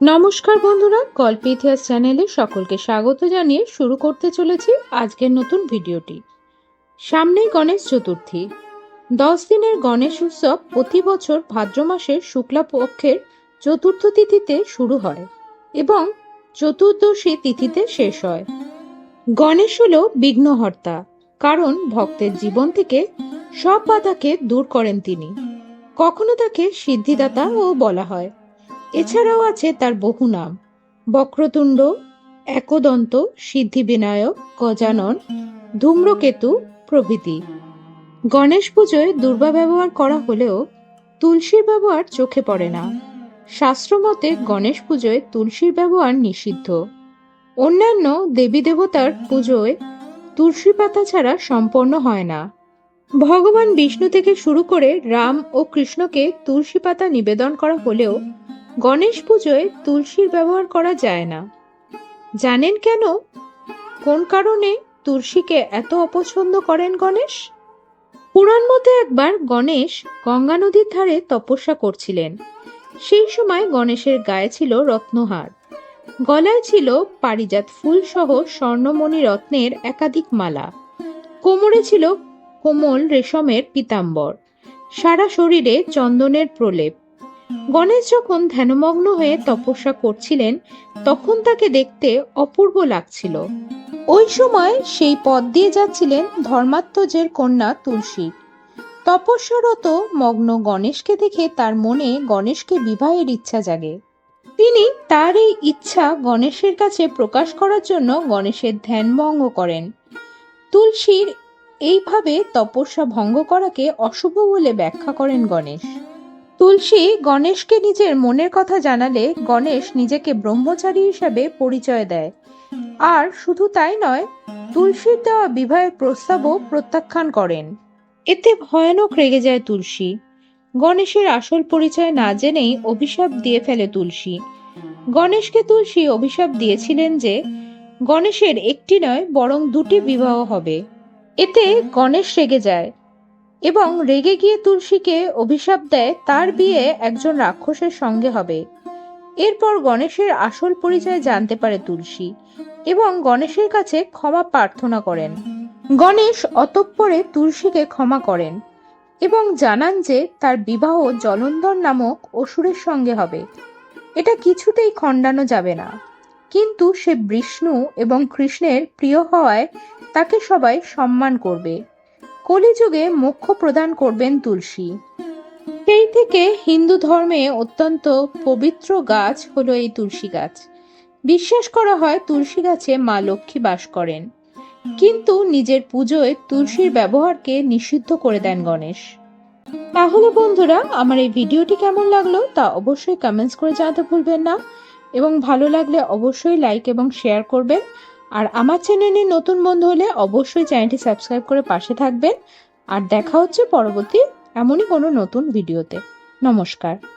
নমস্কার বন্ধুরা, গল্প ইতিহাস চ্যানেলে সকলকে স্বাগত জানিয়ে শুরু করতে চলেছি আজকের নতুন ভিডিওটি। সামনেই গণেশ চতুর্থী। দশ দিনের গণেশ উৎসব প্রতি বছর ভাদ্র মাসের শুক্লা পক্ষের চতুর্থ তিথিতে শুরু হয় এবং চতুর্দশী তিথিতে শেষ হয়। গণেশ হলো বিঘ্নহর্তা, কারণ ভক্তের জীবন থেকে সব বাধাকে দূর করেন তিনি। কখনো তাকে সিদ্ধিদাতাও বলা হয়। এছাড়াও আছে তার বহু নাম। বক্রতুণ্ড, একদন্ত, সিদ্ধিবিনায়ক, গজানন, ধূম্রকেতু প্রভৃতি। গণেশ পুজোয় দুর্বা ব্যবহার করা হলেও তুলসীর ব্যবহার চোখে পড়ে না। শাস্ত্রমতে গণেশ পুজোয় তুলসীর ব্যবহার নিষিদ্ধ। অন্যান্য দেবী দেবতার পুজোয় তুলসী পাতা ছাড়া সম্পন্ন হয় না। ভগবান বিষ্ণু থেকে শুরু করে রাম ও কৃষ্ণকে তুলসী পাতা নিবেদন করা হলেও গণেশ পুজোয় তুলসীর ব্যবহার করা যায় না। জানেন কেন? কোন কারণে তুলসীকে এত অপছন্দ করেন গণেশ? পুরাণ মতে একবার গণেশ গঙ্গা নদীর ধারে তপস্যা করছিলেন। সেই সময় গণেশের গায়ে ছিল রত্নহার। গলায় ছিল পারিজাত ফুল সহ স্বর্ণমণি রত্নের একাধিক মালা। কোমরে ছিল কোমল রেশমের পিতাম্বর। সারা শরীরে চন্দনের প্রলেপ। গণেশ যখন ধ্যানমগ্ন হয়ে তপস্যা করছিলেন, তখন তাকে দেখতে অপূর্ব লাগছিল। ওই সময় সেই পথ দিয়ে যাচ্ছিলেন ধর্মাত্মজের কন্যা তুলসী। তপস্যারত মগ্ন গণেশকে দেখে তার মনে গণেশকে বিবাহের ইচ্ছা জাগে। তিনি তার এই ইচ্ছা গণেশের কাছে প্রকাশ করার জন্য গণেশের ধ্যান ভঙ্গ করেন। তুলসীর এইভাবে তপস্যা ভঙ্গ করাকে অশুভ বলে ব্যাখ্যা করেন গণেশ। তুলসী গণেশকে নিজের মনের কথা জানালে গণেশ নিজেকে ব্রহ্মচারী হিসাবে পরিচয় দেয়। আর শুধু তাই নয়, তুলসীর দেওয়া বিবাহের প্রস্তাবও প্রত্যাখ্যান করেন। এতে ভয়ানক রেগে যায় তুলসী। গণেশের আসল পরিচয় না জেনেই অভিশাপ দিয়ে ফেলে তুলসী। গণেশকে তুলসী অভিশাপ দিয়েছিলেন যে, গণেশের একটি নয়, বরং দুটি বিবাহ হবে। এতে গণেশ রেগে যায়। এবং রেগে গিয়ে তুলসীকে অভিশাপ দেয়, তার বিয়ে একজন রাক্ষসের সঙ্গে হবে। এরপর গণেশের আসল পরিচয় জানতে পারে তুলসী এবং গণেশের কাছে ক্ষমা প্রার্থনা করেন। গণেশ অতঃপরে তুলসীকে ক্ষমা করেন এবং জানান যে তার বিবাহ জলন্ধর নামক অসুরের সঙ্গে হবে। এটা কিছুতেই খণ্ডানো যাবে না। কিন্তু সে বিষ্ণু এবং কৃষ্ণের প্রিয় হওয়ায় তাকে সবাই সম্মান করবে। কলিযুগে মোক্ষ প্রদান করবেন তুলসী। সেই থেকে হিন্দু ধর্মে অত্যন্ত পবিত্র গাছ হলো এই তুলসী গাছ। বিশ্বাস করা হয় তুলসী গাছে মা লক্ষ্মী বাস করেন। কিন্তু নিজের পুজোয় তুলসীর ব্যবহারকে নিষিদ্ধ করে দেন গণেশ। তাহলে বন্ধুরা, আমার এই ভিডিওটি কেমন লাগল তা অবশ্যই কমেন্টস করে জানাতে ভুলবেন না। এবং ভালো লাগলে অবশ্যই লাইক এবং শেয়ার করবেন। আর আমার চ্যানেলে নতুন বন্ধু হলে অবশ্যই চ্যানেলটি সাবস্ক্রাইব করে পাশে থাকবেন। আর দেখা হচ্ছে পরবর্তী এমনই কোনো নতুন ভিডিওতে। নমস্কার।